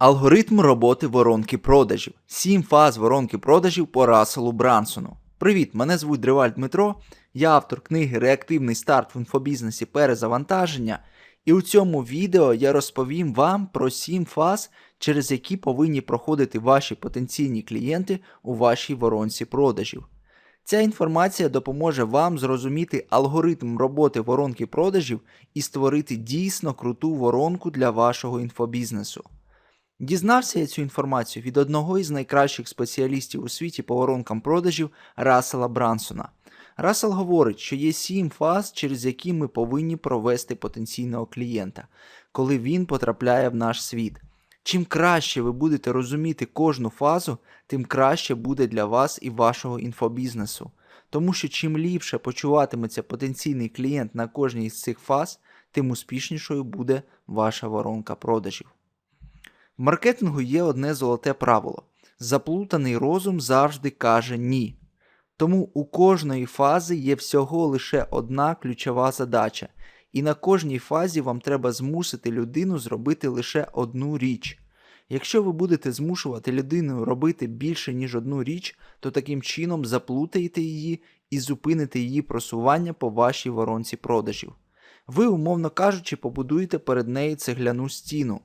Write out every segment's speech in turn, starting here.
Алгоритм роботи воронки продажів. Сім фаз воронки продажів по Расселу Брансону. Привіт, мене звуть Дриваль Дмитро. Я автор книги Реактивний старт в інфобізнесі перезавантаження. І у цьому відео я розповім вам про сім фаз, через які повинні проходити ваші потенційні клієнти у вашій воронці продажів. Ця інформація допоможе вам зрозуміти алгоритм роботи воронки продажів і створити дійсно круту воронку для вашого інфобізнесу. Дізнався я цю інформацію від одного із найкращих спеціалістів у світі по воронкам продажів Рассела Брансона. Рассел говорить, що є сім фаз, через які ми повинні провести потенційного клієнта, коли він потрапляє в наш світ. Чим краще ви будете розуміти кожну фазу, тим краще буде для вас і вашого інфобізнесу. Тому що чим ліпше почуватиметься потенційний клієнт на кожній із цих фаз, тим успішнішою буде ваша воронка продажів. В маркетингу є одне золоте правило: заплутаний розум завжди каже ні. Тому у кожної фази є всього лише одна ключова задача, і на кожній фазі вам треба змусити людину зробити лише одну річ. Якщо ви будете змушувати людину робити більше, ніж одну річ, то таким чином заплутаєте її і зупините її просування по вашій воронці продажів. Ви, умовно кажучи, побудуєте перед нею цегляну стіну.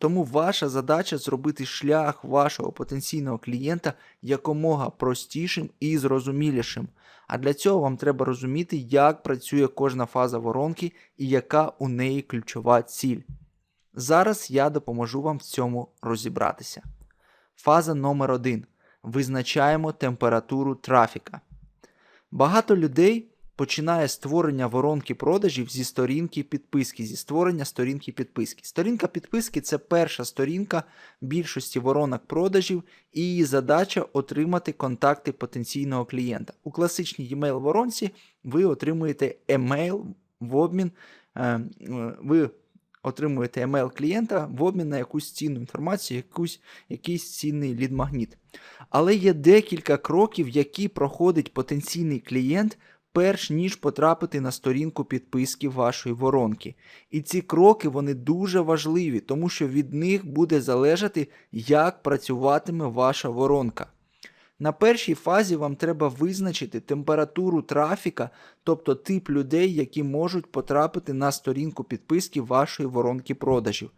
Тому ваша задача зробити шлях вашого потенційного клієнта якомога простішим і зрозумілішим. А для цього вам треба розуміти, як працює кожна фаза воронки і яка у неї ключова ціль. Зараз я допоможу вам в цьому розібратися. Фаза номер 1 Визначаємо температуру трафіка. Багато людей починає створення воронки продажів зі сторінки підписки, зі створення сторінки підписки. Сторінка підписки це перша сторінка більшості воронок продажів, і її задача отримати контакти потенційного клієнта. У класичній e-mail воронці ви отримуєте емейл в обмін. е, ви Отримуєте емейл клієнта в обмін на якусь цінну інформацію, якусь, якийсь цінний лід-магніт. Але є декілька кроків, які проходить потенційний клієнт, перш ніж потрапити на сторінку підписки вашої воронки. І ці кроки вони дуже важливі, тому що від них буде залежати, як працюватиме ваша воронка. На першій фазі вам треба визначити температуру трафіка, тобто тип людей, які можуть потрапити на сторінку підписки вашої воронки продажів.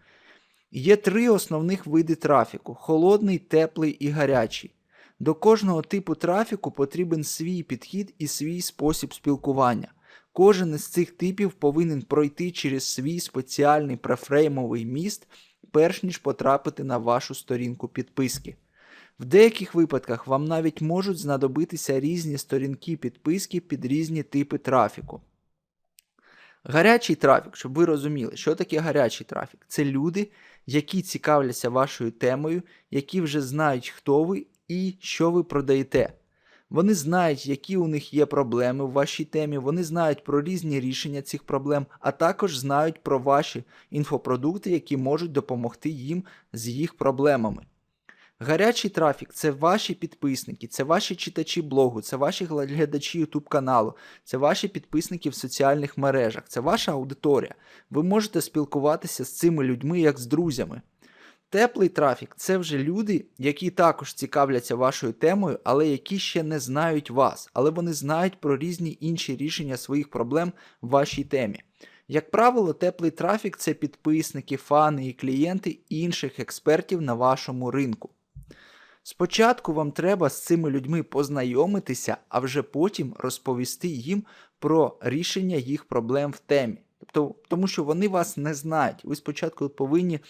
Є три основних види трафіку: холодний, теплий і гарячий. До кожного типу трафіку потрібен свій підхід і свій спосіб спілкування. Кожен із цих типів повинен пройти через свій спеціальний префреймовий міст, перш ніж потрапити на вашу сторінку підписки. В деяких випадках вам навіть можуть знадобитися різні сторінки підписки під різні типи трафіку. Гарячий трафік, щоб ви розуміли, що таке гарячий трафік? Це люди, які цікавляться вашою темою, які вже знають, хто ви і що ви продаєте. Вони знають, які у них є проблеми в вашій темі, вони знають про різні рішення цих проблем, а також знають про ваші інфопродукти, які можуть допомогти їм з їх проблемами. Гарячий трафік це ваші підписники, це ваші читачі блогу, це ваші глядачі YouTube каналу, це ваші підписники в соціальних мережах, це ваша аудиторія. Ви можете спілкуватися з цими людьми як з друзями. Теплий трафік це вже люди, які також цікавляться вашою темою, але які ще не знають вас, але вони знають про різні інші рішення своїх проблем в вашій темі. Як правило, теплий трафік це підписники, фани і клієнти інших експертів на вашому ринку. Спочатку вам треба з цими людьми познайомитися, а вже потім розповісти їм про рішення їх проблем в темі. Тобто, тому що вони вас не знають. Ви спочатку повинні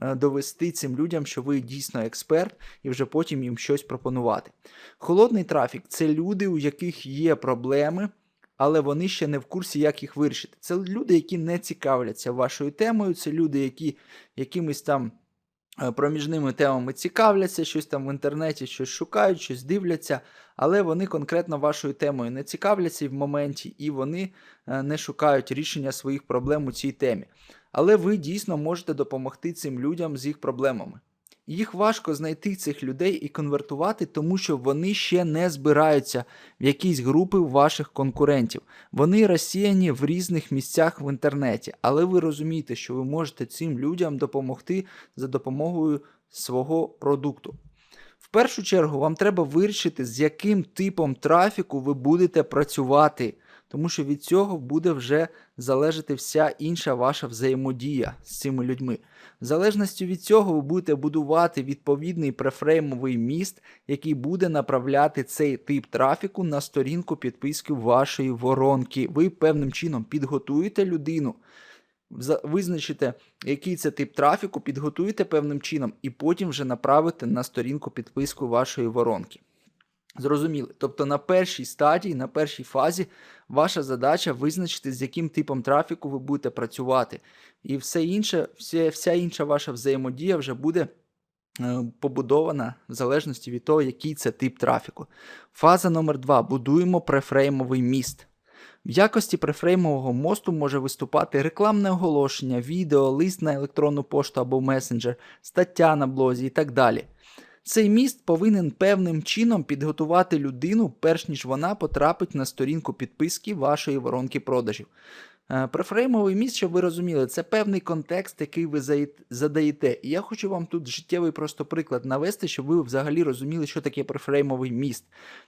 довести цим людям, що ви дійсно експерт, і вже потім їм щось пропонувати. Холодний трафік це люди, у яких є проблеми. Але вони ще не в курсі, як їх вирішити. Це люди, які не цікавляться вашою темою, це люди, які якимись там Е, проміжними темами цікавляться, щось там в інтернеті щось шукають, щось дивляться, але вони конкретно вашою темою не цікавляться в моменті, і вони е, не шукають рішення своїх проблем у цій темі. Але ви дійсно можете допомогти цим людям з їх проблемами. Їх важко знайти цих людей і конвертувати, тому що вони ще не збираються в якісь групи ваших конкурентів. Вони розсіяні в різних місцях в інтернеті, але ви розумієте, що ви можете цим людям допомогти за допомогою свого продукту. В першу чергу вам треба вирішити, з яким типом трафіку ви будете працювати, тому що від цього буде вже залежати вся інша ваша взаємодія з цими людьми. В залежності від цього ви будете будувати відповідний префреймовий міст, який буде направляти цей тип трафіку на сторінку підписки вашої воронки. Ви певним чином підготуєте людину. Визначите, який це тип трафіку, підготуєте певним чином, і потім вже направите на сторінку підписку вашої воронки. Зрозуміли. Тобто на першій стадії, на першій фазі, ваша задача визначити, з яким типом трафіку ви будете працювати. І все інше, все, вся інша ваша взаємодія вже буде е, побудована в залежності від того, який це тип трафіку. Фаза номер 2. Будуємо префреймовий міст. В якості префреймового мосту може виступати рекламне оголошення, відео, лист на електронну пошту або месенджер, стаття на блозі і так далі. Цей міст повинен певним чином підготувати людину, перш ніж вона потрапить на сторінку підписки вашої воронки продажів. Е, Префреймовий міст, щоб ви розуміли, це певний контекст, який ви задаєте. І я хочу вам тут життєвий просто приклад навести, щоб ви взагалі розуміли, що таке префреймовий міст.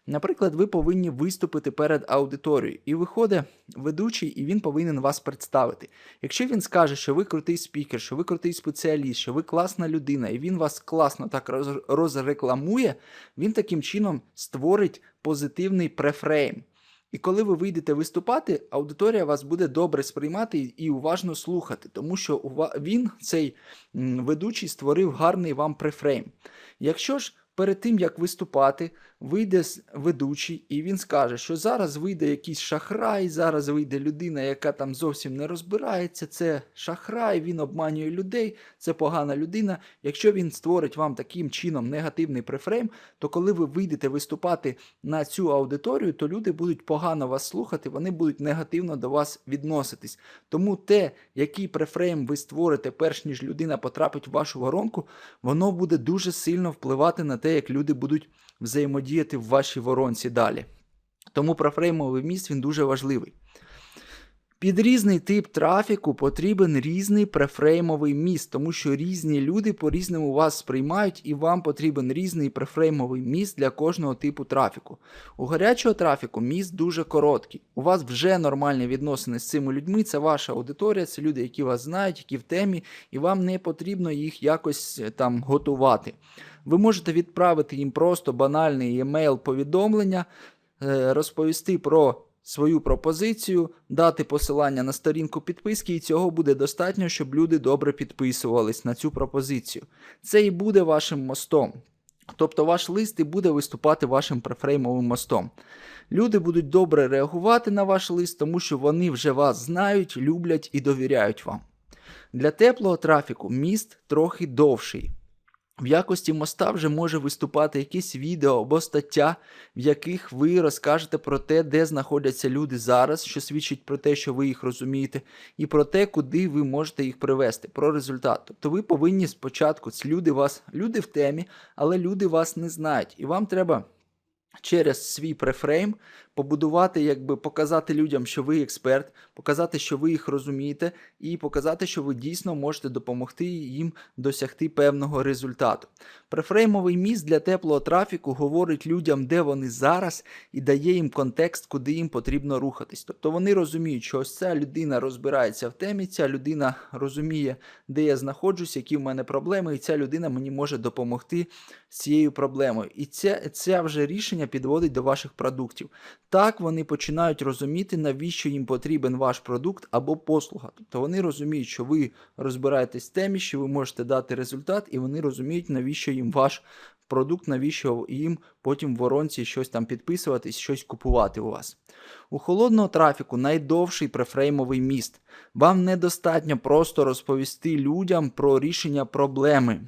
Наприклад, ви повинні виступити перед аудиторією, і виходить ведучий, і він повинен вас представити. Якщо він скаже, що ви крутий спікер, що ви крутий спеціаліст, що ви класна людина, і він вас класно так розрекламує, він таким чином створить позитивний префрейм. І коли ви вийдете виступати, аудиторія вас буде добре сприймати і уважно слухати, тому що він, цей ведучий, створив гарний вам префрейм. Якщо ж перед тим, як виступати, вийде ведучий, і він скаже, що зараз вийде якийсь шахрай, зараз вийде людина, яка там зовсім не розбирається, це шахрай, він обманює людей, це погана людина. Якщо він створить вам таким чином негативний префрейм, то коли ви вийдете виступати на цю аудиторію, то люди будуть погано вас слухати, вони будуть негативно до вас відноситись. Тому те, який префрейм ви створите, перш ніж людина потрапить в вашу воронку, воно буде дуже сильно впливати на те, як люди будуть взаємодіяти в вашій воронці далі. Тому префреймовий міст він дуже важливий. Під різний тип трафіку потрібен різний префреймовий міст, тому що різні люди по-різному вас сприймають, і вам потрібен різний префреймовий міст для кожного типу трафіку. У гарячого трафіку міст дуже короткий. У вас вже нормальні відносини з цими людьми, це ваша аудиторія, це люди, які вас знають, які в темі, і вам не потрібно їх якось е, там готувати. Ви можете відправити їм просто банальний емейл повідомлення, е, розповісти про свою пропозицію, дати посилання на сторінку підписки, і цього буде достатньо, щоб люди добре підписувались на цю пропозицію. Це і буде вашим мостом. Тобто ваш лист і буде виступати вашим префреймовим мостом. Люди будуть добре реагувати на ваш лист, тому що вони вже вас знають, люблять і довіряють вам. Для теплого трафіку міст трохи довший. В якості моста вже може виступати якесь відео або стаття, в яких ви розкажете про те, де знаходяться люди зараз, що свідчить про те, що ви їх розумієте, і про те, куди ви можете їх привести, про результат. Тобто ви повинні спочатку, люди вас, люди в темі, але люди вас не знають, і вам треба. Через свій префрейм побудувати, якби показати людям, що ви експерт, показати, що ви їх розумієте, і показати, що ви дійсно можете допомогти їм досягти певного результату. Префреймовий міст для теплого трафіку говорить людям, де вони зараз, і дає їм контекст, куди їм потрібно рухатись. Тобто вони розуміють, що ось ця людина розбирається в темі, ця людина розуміє, де я знаходжусь, які в мене проблеми, і ця людина мені може допомогти цією проблемою. І це, це вже рішення підводить до ваших продуктів. Так вони починають розуміти, навіщо їм потрібен ваш продукт або послуга. Тобто вони розуміють, що ви розбираєтесь в темі, що ви можете дати результат, і вони розуміють, навіщо їм ваш продукт, навіщо їм потім в воронці щось там підписуватись, щось купувати у вас. У холодного трафіку найдовший префреймовий міст. Вам недостатньо просто розповісти людям про рішення проблеми.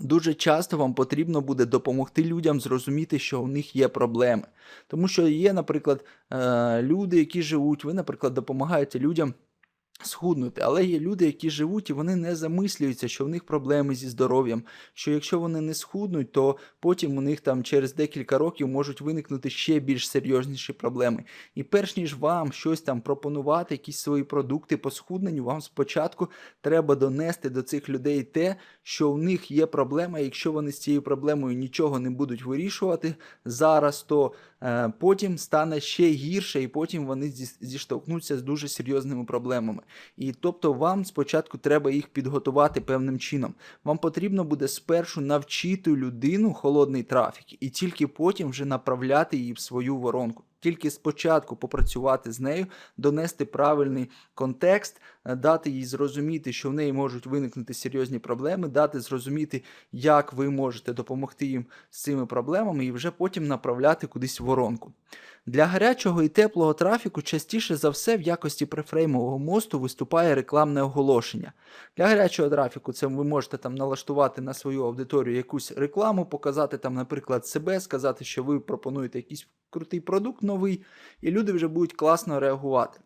Дуже часто вам потрібно буде допомогти людям зрозуміти, що у них є проблеми. Тому що є, наприклад, е, люди, які живуть, ви, наприклад, допомагаєте людям. Схуднути. Але є люди, які живуть і вони не замислюються, що в них проблеми зі здоров'ям. Що якщо вони не схуднуть, то потім у них там через декілька років можуть виникнути ще більш серйозніші проблеми. І перш ніж вам щось там пропонувати, якісь свої продукти по схудненню, вам спочатку треба донести до цих людей те, що в них є проблема. Якщо вони з цією проблемою нічого не будуть вирішувати зараз, то е, потім стане ще гірше, і потім вони зі- зіштовхнуться з дуже серйозними проблемами. І тобто вам спочатку треба їх підготувати певним чином. Вам потрібно буде спершу навчити людину холодний трафік, і тільки потім вже направляти її в свою воронку. Тільки спочатку попрацювати з нею, донести правильний контекст, е, дати їй зрозуміти, що в неї можуть виникнути серйозні проблеми, дати зрозуміти, як ви можете допомогти їм з цими проблемами, і вже потім направляти кудись воронку. Для гарячого і теплого трафіку частіше за все в якості префреймового мосту виступає рекламне оголошення. Для гарячого трафіку це ви можете там налаштувати на свою аудиторію якусь рекламу, показати там, наприклад, себе, сказати, що ви пропонуєте якийсь крутий продукт новий, і люди вже будуть класно реагувати.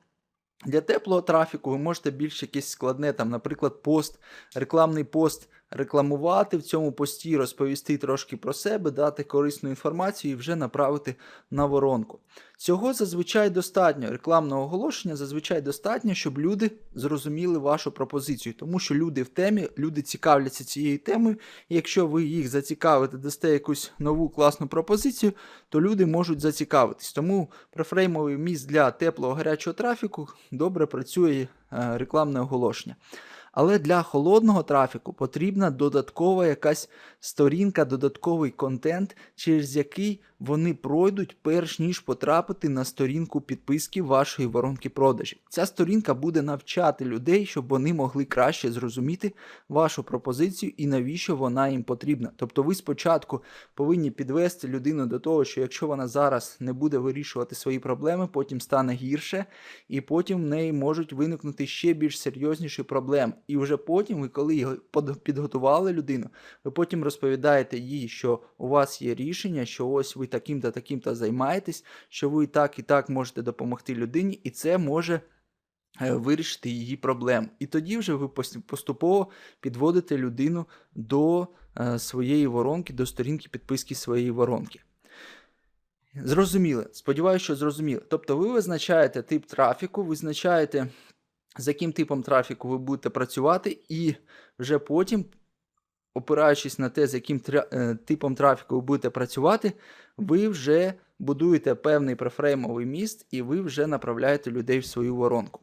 Для теплого трафіку ви можете більш якесь складне, там, наприклад, пост, рекламний пост рекламувати в цьому пості, розповісти трошки про себе, дати корисну інформацію і вже направити на воронку. Цього зазвичай достатньо. Рекламного оголошення зазвичай достатньо, щоб люди зрозуміли вашу пропозицію, тому що люди в темі, люди цікавляться цією темою. І якщо ви їх зацікавите, дасте якусь нову класну пропозицію, то люди можуть зацікавитись. Тому префреймовий міст для теплого гарячого трафіку добре працює е, рекламне оголошення. Але для холодного трафіку потрібна додаткова якась сторінка, додатковий контент, через який вони пройдуть, перш ніж потрапити на сторінку підписки вашої воронки продажів. Ця сторінка буде навчати людей, щоб вони могли краще зрозуміти вашу пропозицію і навіщо вона їм потрібна. Тобто, ви спочатку повинні підвести людину до того, що якщо вона зараз не буде вирішувати свої проблеми, потім стане гірше, і потім в неї можуть виникнути ще більш серйозніші проблеми. І вже потім, ви коли підготували людину, ви потім розповідаєте їй, що у вас є рішення, що ось ви таким-то таким-то займаєтесь, що ви так і так можете допомогти людині, і це може е, вирішити її проблему. І тоді вже ви поступово підводите людину до е, своєї воронки, до сторінки підписки своєї воронки. Зрозуміли. Сподіваюся, що зрозуміли. Тобто ви визначаєте тип трафіку, визначаєте, з яким типом трафіку ви будете працювати, і вже потім, опираючись на те, з яким е, типом трафіку ви будете працювати, ви вже будуєте певний префреймовий міст, і ви вже направляєте людей в свою воронку.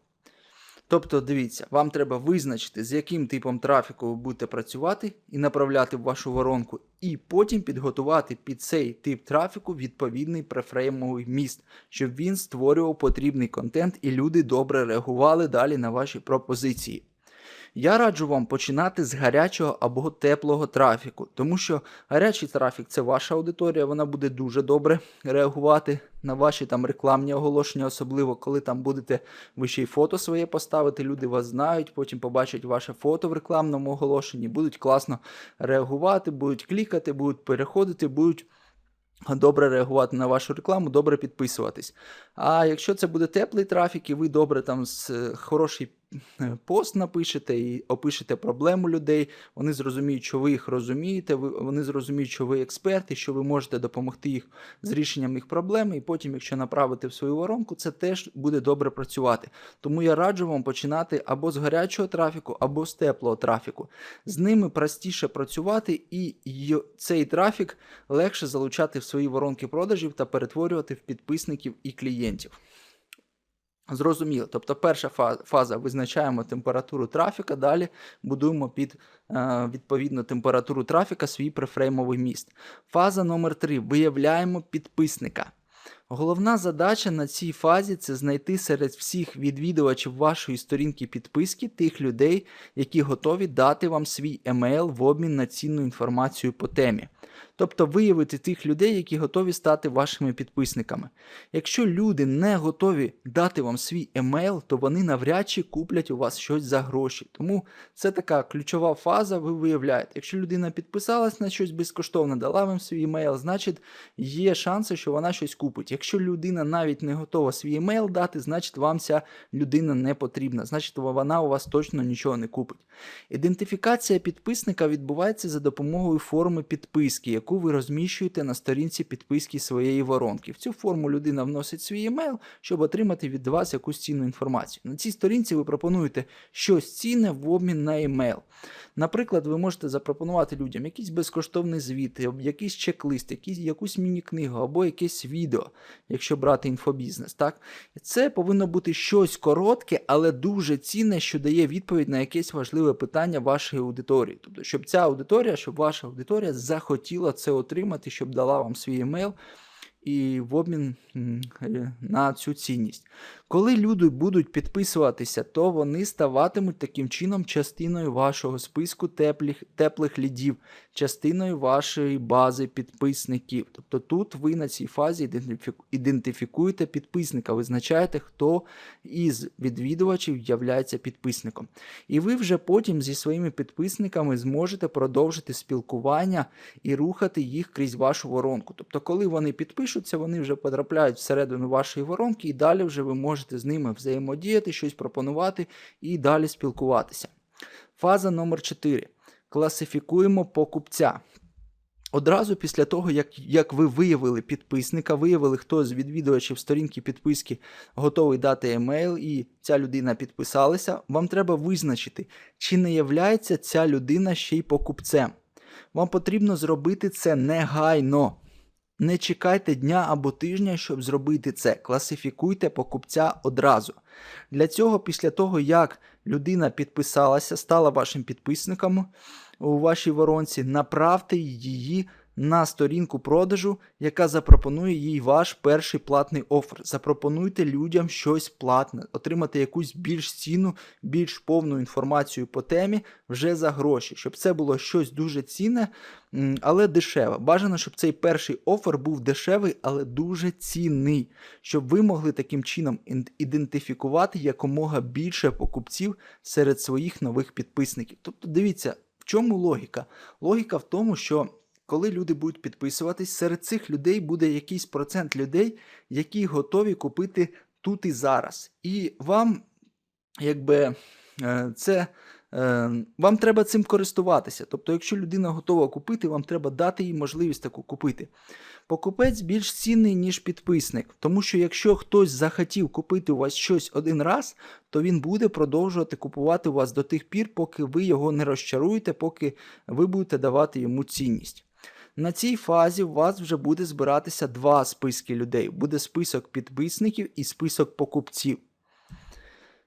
Тобто, дивіться, вам треба визначити, з яким типом трафіку ви будете працювати і направляти в вашу воронку, і потім підготувати під цей тип трафіку відповідний префреймовий міст, щоб він створював потрібний контент і люди добре реагували далі на ваші пропозиції. Я раджу вам починати з гарячого або теплого трафіку, тому що гарячий трафік це ваша аудиторія, вона буде дуже добре реагувати на ваші там рекламні оголошення, особливо коли там будете ви ще й фото своє поставити, люди вас знають, потім побачать ваше фото в рекламному оголошенні, будуть класно реагувати, будуть клікати, будуть переходити, будуть добре реагувати на вашу рекламу, добре підписуватись. А якщо це буде теплий трафік, і ви добре там з е, хороший е, пост напишете і опишете проблему людей, вони зрозуміють, що ви їх розумієте, вони зрозуміють, що ви експерти, що ви можете допомогти їх з рішенням їх проблем, і потім, якщо направити в свою воронку, це теж буде добре працювати. Тому я раджу вам починати або з гарячого трафіку, або з теплого трафіку. З ними простіше працювати, і цей трафік легше залучати в свої воронки продажів та перетворювати в підписників і клієнтів. Зрозуміло. Тобто перша фаза визначаємо температуру трафіка, далі будуємо під е, відповідно температуру трафіка свій префреймовий міст. Фаза номер 3 виявляємо підписника. Головна задача на цій фазі це знайти серед всіх відвідувачів вашої сторінки підписки тих людей, які готові дати вам свій емейл в обмін на цінну інформацію по темі. Тобто виявити тих людей, які готові стати вашими підписниками. Якщо люди не готові дати вам свій емейл, то вони навряд чи куплять у вас щось за гроші. Тому це така ключова фаза, ви виявляєте. Якщо людина підписалась на щось безкоштовно, дала вам свій емейл, значить є шанси, що вона щось купить. Якщо людина навіть не готова свій емейл дати, значить вам ця людина не потрібна, значить вона у вас точно нічого не купить. Ідентифікація підписника відбувається за допомогою форми підписки, яку ви розміщуєте на сторінці підписки своєї воронки. В цю форму людина вносить свій емейл, щоб отримати від вас якусь цінну інформацію. На цій сторінці ви пропонуєте щось цінне в обмін на емейл. Наприклад, ви можете запропонувати людям якийсь безкоштовний звіт, якийсь чек-лист, якусь міні-книгу або якесь відео, якщо брати інфобізнес. Так? Це повинно бути щось коротке, але дуже цінне, що дає відповідь на якесь важливе питання вашої аудиторії. Тобто, щоб ця аудиторія, щоб ваша аудиторія захотіла це отримати, щоб дала вам свій емейл і в обмін на цю цінність. Коли люди будуть підписуватися, то вони ставатимуть таким чином частиною вашого списку теплих, теплих лідів, частиною вашої бази підписників. Тобто тут ви на цій фазі ідентифікуєте підписника, визначаєте, хто із відвідувачів являється підписником. І ви вже потім зі своїми підписниками зможете продовжити спілкування і рухати їх крізь вашу воронку. Тобто, коли вони підпишуться, вони вже потрапляють всередину вашої воронки, і далі вже ви можете можете з ними взаємодіяти, щось пропонувати і далі спілкуватися. Фаза номер 4. Класифікуємо покупця. Одразу після того, як як ви виявили підписника, виявили, хто з відвідувачів сторінки підписки готовий дати емейл, і ця людина підписалася, вам треба визначити, чи не являється ця людина ще й покупцем. Вам потрібно зробити це негайно. Не чекайте дня або тижня, щоб зробити це. Класифікуйте покупця одразу. Для цього, після того, як людина підписалася, стала вашим підписником у вашій воронці, направте її на сторінку продажу, яка запропонує їй ваш перший платний офер. Запропонуйте людям щось платне, отримати якусь більш цінну, більш повну інформацію по темі вже за гроші, щоб це було щось дуже цінне, але дешеве. Бажано, щоб цей перший офер був дешевий, але дуже цінний, щоб ви могли таким чином ідентифікувати якомога більше покупців серед своїх нових підписників. Тобто, дивіться, в чому логіка? Логіка в тому, що коли люди будуть підписуватись, серед цих людей буде якийсь процент людей, які готові купити тут і зараз. І вам, якби е, це. Е, вам треба цим користуватися. Тобто, якщо людина готова купити, вам треба дати їй можливість таку купити. Покупець більш цінний, ніж підписник, тому що якщо хтось захотів купити у вас щось один раз, то він буде продовжувати купувати у вас до тих пір, поки ви його не розчаруєте, поки ви будете давати йому цінність. На цій фазі у вас вже буде збиратися два списки людей. Буде список підписників і список покупців.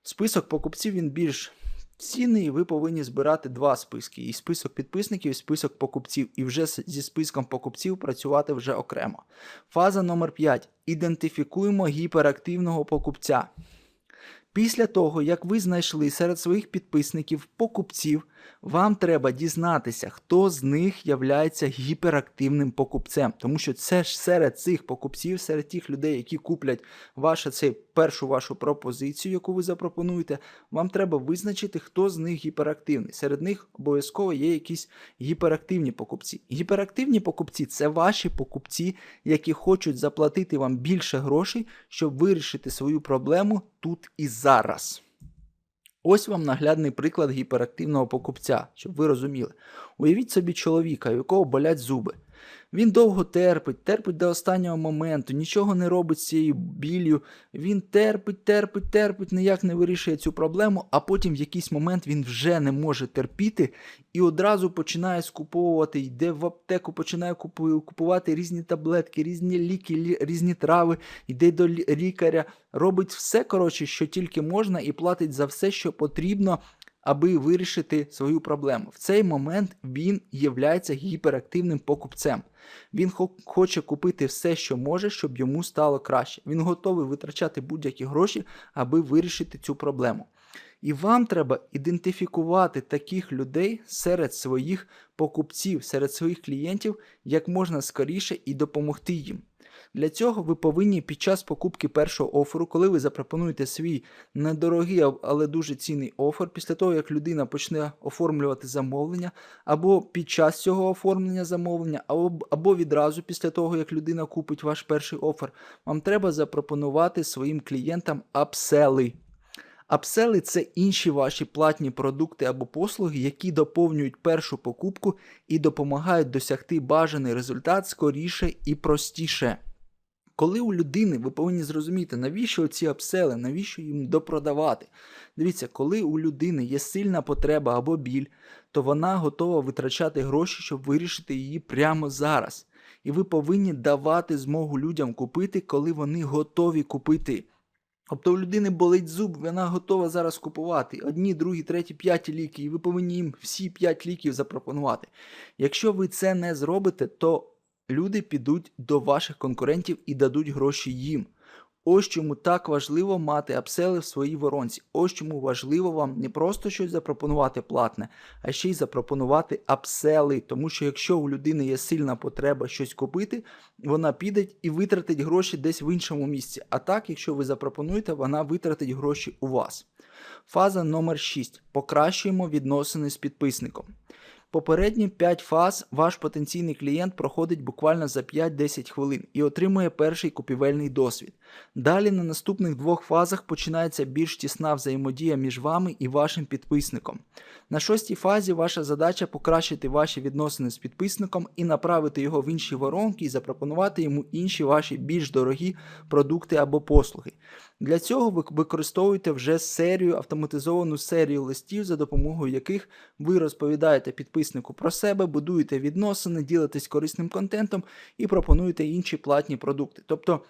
Список покупців він більш цінний, і ви повинні збирати два списки: і список підписників, і список покупців. І вже зі списком покупців працювати вже окремо. Фаза номер 5. Ідентифікуємо гіперактивного покупця. Після того, як ви знайшли серед своїх підписників покупців, вам треба дізнатися, хто з них являється гіперактивним покупцем. Тому що це ж серед цих покупців, серед тих людей, які куплять вашу цей першу вашу пропозицію, яку ви запропонуєте, вам треба визначити, хто з них гіперактивний. Серед них обов'язково є якісь гіперактивні покупці. Гіперактивні покупці це ваші покупці, які хочуть заплатити вам більше грошей, щоб вирішити свою проблему тут і зараз. Ось вам наглядний приклад гіперактивного покупця, щоб ви розуміли. Уявіть собі чоловіка, у якого болять зуби. Він довго терпить, терпить до останнього моменту, нічого не робить з цією біллю. Він терпить, терпить, терпить, ніяк не вирішує цю проблему, а потім в якийсь момент він вже не може терпіти і одразу починає скуповувати, йде в аптеку, починає купувати різні таблетки, різні ліки, різні трави, йде до лікаря, робить все, коротше, що тільки можна, і платить за все, що потрібно аби вирішити свою проблему. В цей момент він є гіперактивним покупцем. Він хоче купити все, що може, щоб йому стало краще. Він готовий витрачати будь-які гроші, аби вирішити цю проблему. І вам треба ідентифікувати таких людей серед своїх покупців, серед своїх клієнтів як можна скоріше і допомогти їм. Для цього ви повинні під час покупки першого оферу, коли ви запропонуєте свій недорогий, але дуже цінний офер, після того як людина почне оформлювати замовлення, або під час цього оформлення замовлення, або, відразу після того, як людина купить ваш перший офер, вам треба запропонувати своїм клієнтам апсели. Апсели це інші ваші платні продукти або послуги, які доповнюють першу покупку і допомагають досягти бажаний результат скоріше і простіше. Коли у людини ви повинні зрозуміти, навіщо ці апсели, навіщо їм допродавати. Дивіться, коли у людини є сильна потреба або біль, то вона готова витрачати гроші, щоб вирішити її прямо зараз. І ви повинні давати змогу людям купити, коли вони готові купити. Тобто у людини болить зуб, вона готова зараз купувати одні, другі, треті, п'яті ліки, і ви повинні їм всі п'ять ліків запропонувати. Якщо ви це не зробите, то люди підуть до ваших конкурентів і дадуть гроші їм. Ось чому так важливо мати апсели в своїй воронці. Ось чому важливо вам не просто щось запропонувати платне, а ще й запропонувати апсели. Тому що якщо у людини є сильна потреба щось купити, вона піде і витратить гроші десь в іншому місці. А так, якщо ви запропонуєте, вона витратить гроші у вас. Фаза номер 6. Покращуємо відносини з підписником. Попередні 5 фаз ваш потенційний клієнт проходить буквально за 5-10 хвилин і отримує перший купівельний досвід. Далі на наступних двох фазах починається більш тісна взаємодія між вами і вашим підписником. На шостій фазі ваша задача покращити ваші відносини з підписником і направити його в інші воронки і запропонувати йому інші ваші більш дорогі продукти або послуги. Для цього ви використовуєте вже серію автоматизовану серію листів, за допомогою яких ви розповідаєте підписнику про себе, будуєте відносини, ділитесь корисним контентом і пропонуєте інші платні продукти. Тобто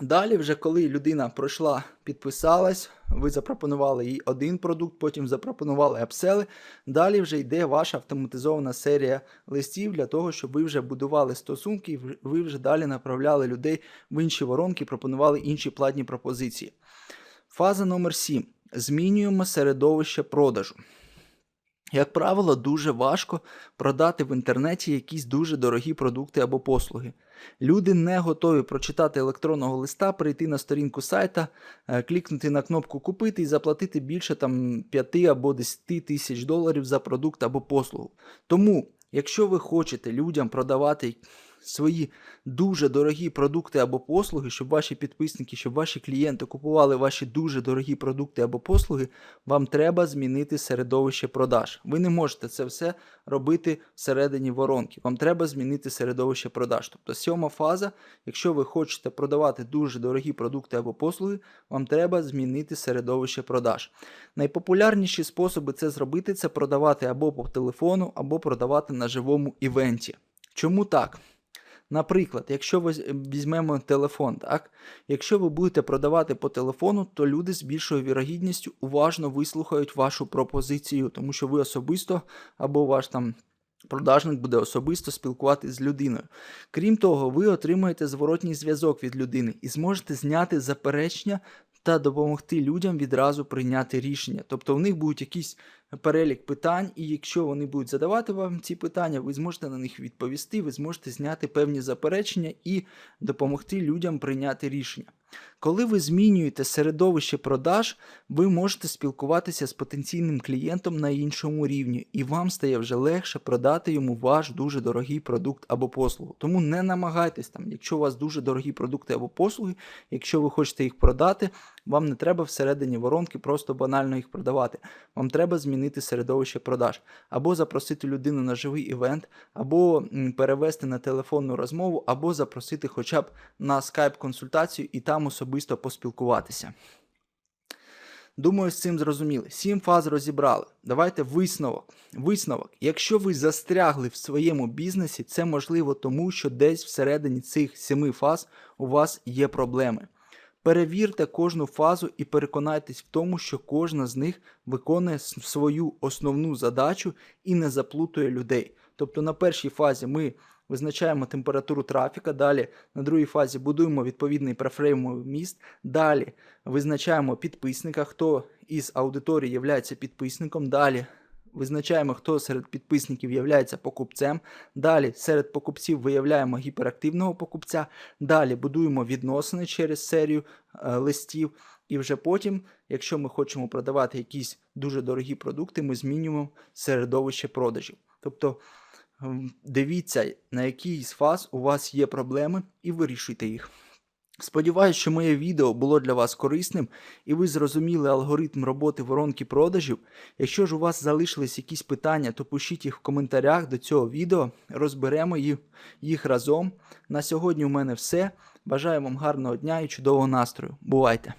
Далі, вже коли людина пройшла, підписалась, ви запропонували їй один продукт, потім запропонували апсели. Далі вже йде ваша автоматизована серія листів для того, щоб ви вже будували стосунки, ви вже далі направляли людей в інші воронки, пропонували інші платні пропозиції. Фаза номер 7. Змінюємо середовище продажу. Як правило, дуже важко продати в інтернеті якісь дуже дорогі продукти або послуги. Люди не готові прочитати електронного листа, прийти на сторінку сайта, е, клікнути на кнопку Купити і заплатити більше там 5 або 10 тисяч доларів за продукт або послугу. Тому, якщо ви хочете людям продавати свої дуже дорогі продукти або послуги, щоб ваші підписники, щоб ваші клієнти купували ваші дуже дорогі продукти або послуги, вам треба змінити середовище продаж. Ви не можете це все робити всередині воронки. Вам треба змінити середовище продаж. Тобто сьома фаза, якщо ви хочете продавати дуже дорогі продукти або послуги, вам треба змінити середовище продаж. Найпопулярніші способи це зробити це продавати або по телефону, або продавати на живому івенті. Чому так? Наприклад, якщо ви візьмемо телефон, так? якщо ви будете продавати по телефону, то люди з більшою вірогідністю уважно вислухають вашу пропозицію, тому що ви особисто або ваш там. Продажник буде особисто спілкуватися з людиною. Крім того, ви отримаєте зворотній зв'язок від людини і зможете зняти заперечення та допомогти людям відразу прийняти рішення. Тобто в них будуть якісь перелік питань, і якщо вони будуть задавати вам ці питання, ви зможете на них відповісти, ви зможете зняти певні заперечення і допомогти людям прийняти рішення. Коли ви змінюєте середовище продаж, ви можете спілкуватися з потенційним клієнтом на іншому рівні, і вам стає вже легше продати йому ваш дуже дорогий продукт або послугу. Тому не намагайтесь там, якщо у вас дуже дорогі продукти або послуги, якщо ви хочете їх продати, вам не треба всередині воронки просто банально їх продавати. Вам треба змінити середовище продаж, або запросити людину на живий івент, або перевести на телефонну розмову, або запросити хоча б на скайп-консультацію і там особисто поспілкуватися. Думаю, з цим зрозуміли. Сім фаз розібрали. Давайте висновок. Висновок. Якщо ви застрягли в своєму бізнесі, це можливо тому, що десь всередині цих семи фаз у вас є проблеми. Перевірте кожну фазу і переконайтесь в тому, що кожна з них виконує свою основну задачу і не заплутує людей. Тобто на першій фазі ми визначаємо температуру трафіка, далі на другій фазі будуємо відповідний префреймовий міст, далі визначаємо підписника, хто із аудиторії є підписником, далі визначаємо, хто серед підписників є покупцем, далі серед покупців виявляємо гіперактивного покупця, далі будуємо відносини через серію е, листів, і вже потім, якщо ми хочемо продавати якісь дуже дорогі продукти, ми змінюємо середовище продажів. Тобто дивіться, на якій з фаз у вас є проблеми, і вирішуйте їх. Сподіваюсь, що моє відео було для вас корисним і ви зрозуміли алгоритм роботи воронки продажів. Якщо ж у вас залишились якісь питання, то пишіть їх в коментарях до цього відео, розберемо їх, разом. На сьогодні у мене все. Бажаю вам гарного дня і чудового настрою. Бувайте!